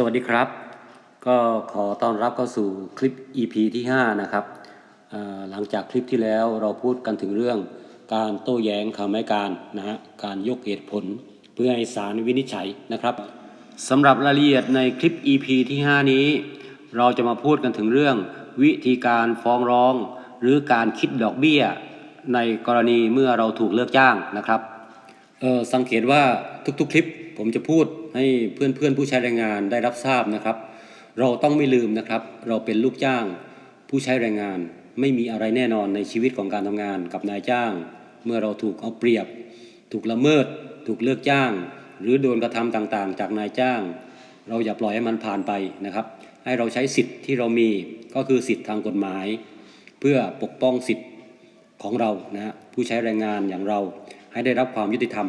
สวัสดีครับ ก็ขอต้อนรับเข้าสู่คลิป EP ที่ 5 นะครับหลังจากคลิปที่แล้วเราพูดกันถึงเรื่องการโต้แย้งคำให้การนะฮะการยกเหตุผลเพื่อให้ศาลวินิจฉัยนะครับสำหรับรายละเอียดในคลิป EP ที่ 5 นี้ เราจะมาพูดกันถึงเรื่อง วิธีการฟ้องร้อง หรือการคิดดอกเบี้ย ในกรณีเมื่อเราถูกเลิกจ้างนะครับ สังเกตว่าทุกๆคลิปผมจะพูดให้เพื่อนๆผู้ใช้แรงงานได้รับทราบนะครับ เราต้องไม่ลืมนะครับ เราเป็นลูกจ้างผู้ใช้แรงงาน ไม่มีอะไรแน่นอนในชีวิตของการทำงานกับนายจ้าง เมื่อเราถูกเอาเปรียบ ถูกละเมิด ถูกเลิกจ้าง หรือโดนกระทำต่างๆ จากนายจ้าง เราอย่าปล่อยให้มันผ่านไปนะครับ ให้เราใช้สิทธิ์ที่เรามีก็คือสิทธิ์ทางกฎหมาย เพื่อปกป้องสิทธิ์ของเรานะผู้ใช้แรงงานอย่างเรา ให้ได้รับความยุติธรรม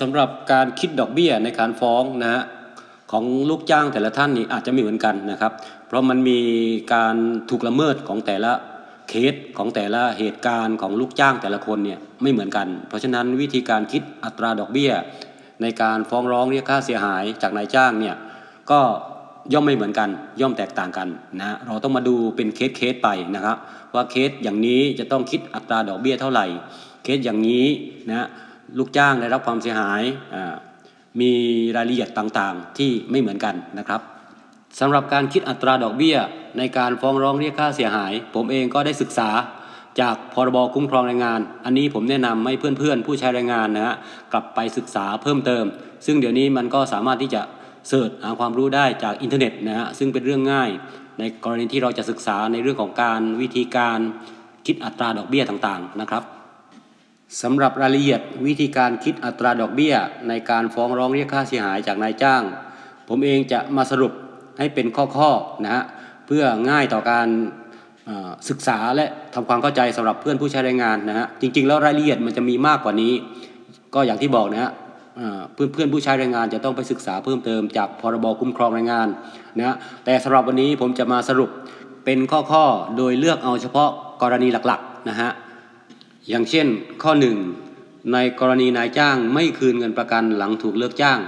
สำหรับการคิดดอกเบี้ยในการฟ้องนะฮะของลูกจ้างแต่ละท่านนี่อาจจะไม่เหมือนกันนะครับ เพราะมันมีการถูกละเมิดของแต่ละเคสของแต่ละเหตุการณ์ของลูกจ้างแต่ละคนเนี่ยไม่เหมือนกัน เพราะฉะนั้นวิธีการคิดอัตราดอกเบี้ย ในการฟ้องร้องเรียกค่าเสียหายจากนายจ้างเนี่ยก็ ย่อมไม่เหมือนกันย่อมแตกต่างกันนะเราต้องมาดูเป็นเคสเคสไปนะครับว่าเคสอย่างนี้จะต้องคิดอัตราดอกเบี้ยเท่าไหร่ เคสอย่างนี้นะลูกจ้างได้รับความเสียหายมีรายละเอียดต่างๆ ที่ไม่เหมือนกันนะครับสำหรับการคิดอัตราดอกเบี้ย ในการฟ้องร้องเรียกค่าเสียหาย ผมเองก็ได้ศึกษาจากพรบคุ้มครองแรงงาน อันนี้ผมแนะนำให้เพื่อนๆ ผู้ใช้แรงงานนะฮะกลับไปศึกษาเพิ่มเติม ซึ่งเดี๋ยวนี้มันก็สามารถที่จะ เสิร์ชหาความรู้ได้จากอินเทอร์เน็ตนะฮะซึ่งเป็นเรื่องง่าย ในกรณีที่เราจะศึกษาในเรื่องของการวิธีการคิดอัตราดอกเบี้ยต่างๆนะครับสำหรับรายละเอียดวิธีการคิดอัตราดอกเบี้ย ในการฟ้องร้องเรียกค่าเสียหายจากนายจ้าง ผมเองจะมาสรุปให้เป็นข้อๆนะฮะเพื่อง่ายต่อการศึกษาและทำความเข้าใจสำหรับเพื่อนผู้ใช้แรงงานนะฮะจริงๆ แล้วรายละเอียดมันจะมีมากกว่านี้ ก็อย่างที่บอกนะฮะ เพื่อนเพื่อนผู้ใช้แรงงานจะต้องไปศึกษาเพิ่มเติมจากพรบคุ้มครองแรงงานนะฮะแต่สำหรับวันนี้ผมจะมาสรุปเป็นข้อๆโดยเลือกเอาเฉพาะกรณีหลักๆนะฮะอย่างเช่นข้อ 1 ในกรณีนายจ้างไม่คืนเงินประกันหลังถูกเลิกจ้าง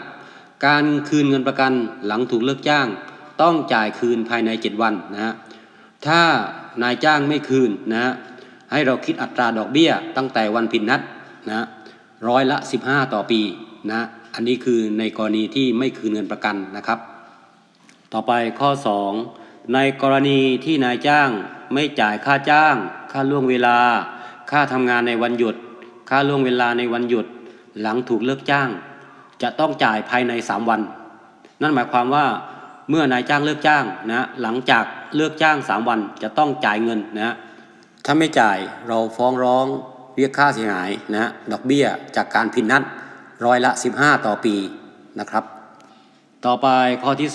การคืนเงินประกันหลังถูกเลิกจ้าง ต้องจ่ายคืนภายใน 7 วันนะฮะถ้านายจ้างไม่คืนนะฮะให้เราคิดอัตราดอกเบี้ยตั้งแต่วันผิดนัดนะร้อยละ 15 ต่อปี นะอันนี้คือในกรณีที่ไม่คืนเงินประกันนะครับ ต่อไปข้อ 2 ในกรณีที่นายจ้างไม่จ่ายค่าจ้าง ค่าล่วงเวลา ค่าทำงานในวันหยุด ค่าล่วงเวลาในวันหยุด หลังถูกเลิกจ้าง จะต้องจ่ายภายใน 3 วัน นั่นหมายความว่าเมื่อนายจ้างเลิกจ้างนะหลังจากเลิกจ้าง 3 วันจะต้องจ่ายเงินนะถ้าไม่จ่ายเราฟ้องร้องเรียกค่าเสียหายนะดอกเบี้ยจากการผิดนัด ร้อยละ 15 ต่อปีนะครับ ต่อไปข้อที่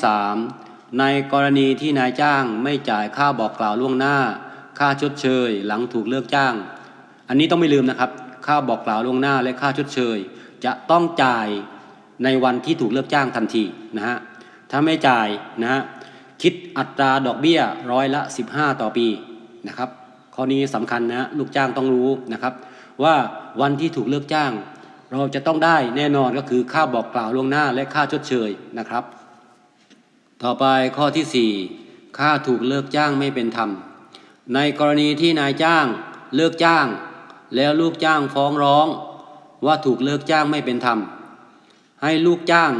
3 ในกรณีที่นายจ้างไม่จ่ายค่าบอกกล่าวล่วงหน้า ค่าชดเชย หลังถูกเลิกจ้าง อันนี้ต้องไม่ลืมนะครับ ค่าบอกกล่าวล่วงหน้าและค่าชดเชย จะต้องจ่ายในวันที่ถูกเลิกจ้างทันทีนะฮะถ้าไม่จ่ายนะฮะคิดอัตราดอกเบี้ยร้อยละ 15 ต่อปีนะครับข้อนี้สำคัญนะลูกจ้างต้องรู้นะครับ ว่าวันที่ถูกเลิกจ้าง เราจะต้องได้แน่นอนก็คือค่าบอกกล่าวล่วงหน้าและค่าชดเชยนะครับ ต่อไปข้อที่ 4 ค่าถูกเลิกจ้างไม่เป็นธรรม ในกรณีที่นายจ้างเลิกจ้าง แล้วลูกจ้างฟ้องร้อง ว่าถูกเลิกจ้างไม่เป็นธรรม ให้ลูกจ้าง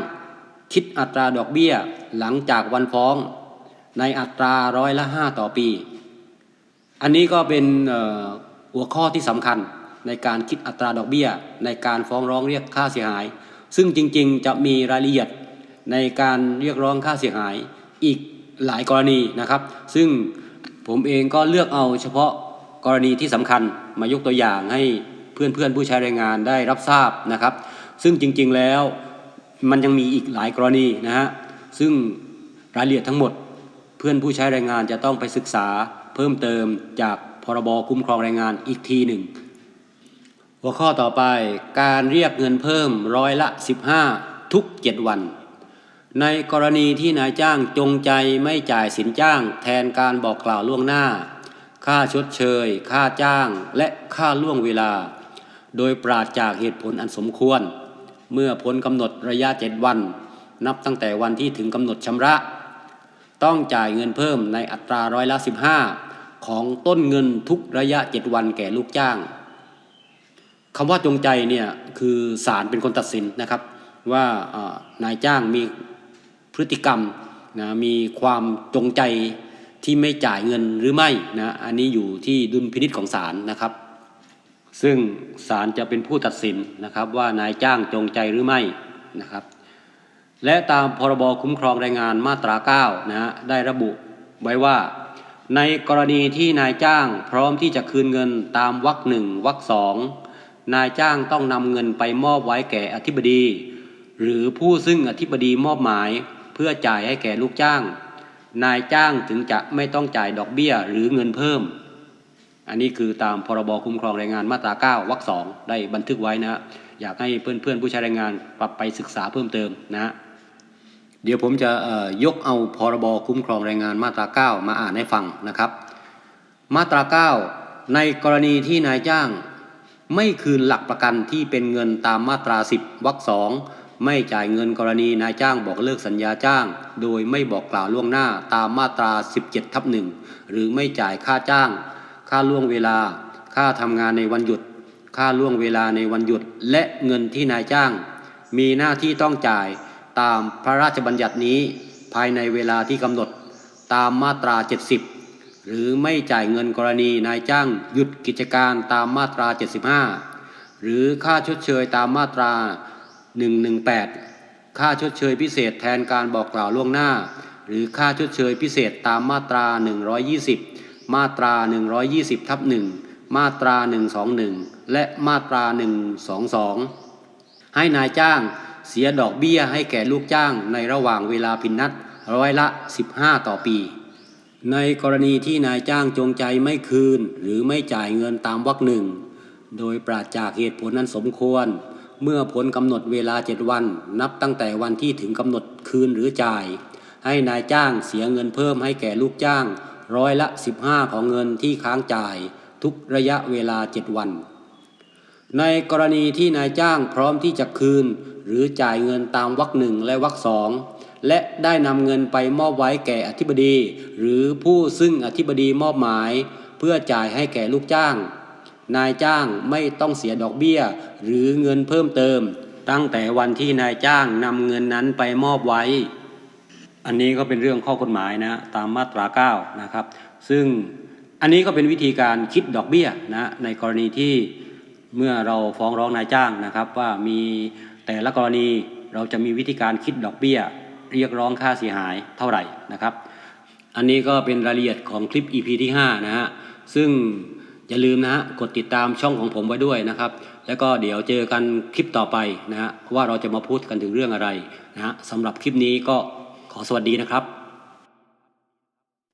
คิดอัตราดอกเบี้ยหลังจากวันฟ้อง ในอัตราร้อยละห้าต่อปี อันนี้ก็เป็นหัวข้อที่สำคัญ ในการคิดอัตราดอกเบี้ย ในการฟ้องร้องเรียกค่าเสียหาย ซึ่งจริงๆ จะมีรายละเอียดในการเรียกร้องค่าเสียหายอีกหลายกรณีนะครับ ซึ่งผมเองก็เลือกเอาเฉพาะกรณีที่สำคัญมายกตัวอย่างให้เพื่อนๆ ผู้ใช้แรงงานได้รับทราบนะครับ ซึ่งจริงๆแล้วมันยังมีอีกหลายกรณีนะฮะซึ่งรายละเอียดทั้งหมด เพื่อนผู้ใช้แรงงานจะต้องไปศึกษาเพิ่มเติมจากพรบคุ้มครองแรงงานอีกทีหนึ่ง หัวข้อต่อไปการเรียกเงินเพิ่มร้อยละ 15 ทุก 7 วัน ในกรณีที่นายจ้างจงใจไม่จ่ายสินจ้าง แทนการบอกกล่าวล่วงหน้า ค่าชดเชย ค่าจ้าง และค่าล่วงเวลา โดยปราศจากเหตุผลอันสมควร เมื่อพ้นกำหนดระยะเจ็ดวัน นับตั้งแต่วันที่ถึงกำหนดชำระ ต้องจ่ายเงินเพิ่มในอัตราร้อยละ 15 ของต้นเงินทุกระยะ 7 วันแก่ลูกจ้าง คำว่าจงใจเนี่ยคือศาลเป็นคนตัดสินนะครับ ว่านายจ้างมีพฤติกรรมนะมีความจงใจที่ไม่จ่ายเงินหรือไม่นะอันนี้อยู่ที่ดุลพินิษของศาลนะครับ ซึ่งศาลจะเป็นผู้ตัดสินนะครับว่านายจ้างจงใจหรือไม่นะครับ และตามพรบคุ้มครองแรงงานมาตรา9นะฮะได้ระบุไว้ว่า ในกรณีที่นายจ้างพร้อมที่จะคืนเงินตามวรรคหนึ่งวรรคสอง นายจ้างต้องนำเงินไปมอบไว้แก่อธิบดี หรือผู้ซึ่งอธิบดีมอบหมายเพื่อจ่ายให้แก่ลูกจ้าง นายจ้างถึงจะไม่ต้องจ่ายดอกเบี้ยหรือเงินเพิ่ม อันนี้คือตามพรบคุ้มครองแรงงานมาตรา9วรรคสองได้บันทึกไว้นะอยากให้เพื่อนๆผู้ใช้แรงงานปรับไปศึกษาเพิ่มเติมนะเดี๋ยวผมจะยกเอาพรบคุ้มครองแรงงานมาตรา 9 มาอ่านให้ฟังนะครับ มาตรา 9 ในกรณีที่นายจ้าง ไม่คืนหลักประกันที่เป็นเงินตามมาตรา 10วรรคสองไม่จ่ายเงินกรณีนายจ้างบอกเลิกสัญญาจ้าง โดยไม่บอกกล่าวล่วงหน้าตามมาตรา 17ทับหนึ่งหรือไม่จ่ายค่าจ้าง ค่าล่วงเวลา ค่าทำงานในวันหยุด ค่าล่วงเวลาในวันหยุด และเงินที่นายจ้าง มีหน้าที่ต้องจ่ายตามพระราชบัญญัตินี้ ภายในเวลาที่กำหนด ตามมาตรา 70 หรือไม่จ่ายเงินกรณีนายจ้างหยุดกิจการตามมาตรา 75 หรือค่าชดเชยตามมาตรา 118 ค่าชดเชยพิเศษแทนการบอกกล่าวล่วงหน้า หรือค่าชดเชยพิเศษตามมาตรา 120 มาตรา 120ทับ1มาตรา 121 และมาตรา 122 ให้นายจ้างเสียดอกเบี้ยให้แก่ลูกจ้างในระหว่างเวลาพินนัดร้อยละ 15 ต่อปี ในกรณีที่นายจ้างจงใจไม่คืน หรือไม่จ่ายเงินตามวรรคหนึ่ง โดยปราศจากเหตุผลนั้นสมควร เมื่อพ้นกำหนดเวลาเจ็ดวัน นับตั้งแต่วันที่ถึงกำหนดคืนหรือจ่าย ให้นายจ้างเสียเงินเพิ่มให้แก่ลูกจ้าง ร้อยละ 15 ของเงินที่ค้างจ่าย ทุกระยะเวลาเจ็ดวัน ในกรณีที่นายจ้างพร้อมที่จะคืน หรือจ่ายเงินตามวรรคหนึ่งและวรรคสอง และได้นำเงินไปมอบไว้แก่อธิบดี หรือผู้ซึ่งอธิบดีมอบหมาย เพื่อจ่ายให้แก่ลูกจ้าง นายจ้างไม่ต้องเสียดอกเบี้ย หรือเงินเพิ่มเติม ตั้งแต่วันที่นายจ้างนำเงินนั้นไปมอบไว้ อันนี้ก็เป็นเรื่องข้อกฎหมายนะตามมาตรา9นะครับซึ่งอันนี้ก็เป็นวิธีการคิดดอกเบี้ยนะในกรณีที่เมื่อเราฟ้องร้องนายจ้างนะครับว่ามีแต่ละกรณีเราจะมีวิธีการคิดดอกเบี้ย เรียกร้องค่าเสียหายเท่าไหร่นะครับ อันนี้ก็เป็นรายละเอียดของคลิป EP ที่ 5 นะฮะ ซึ่งอย่าลืมนะฮะ กดติดตามช่องของผมไว้ด้วยนะครับ แล้วก็เดี๋ยวเจอกันคลิปต่อไปนะฮะว่าเราจะมาพูดกันถึงเรื่องอะไรนะฮะสำหรับคลิปนี้ก็ขอสวัสดีนะครับ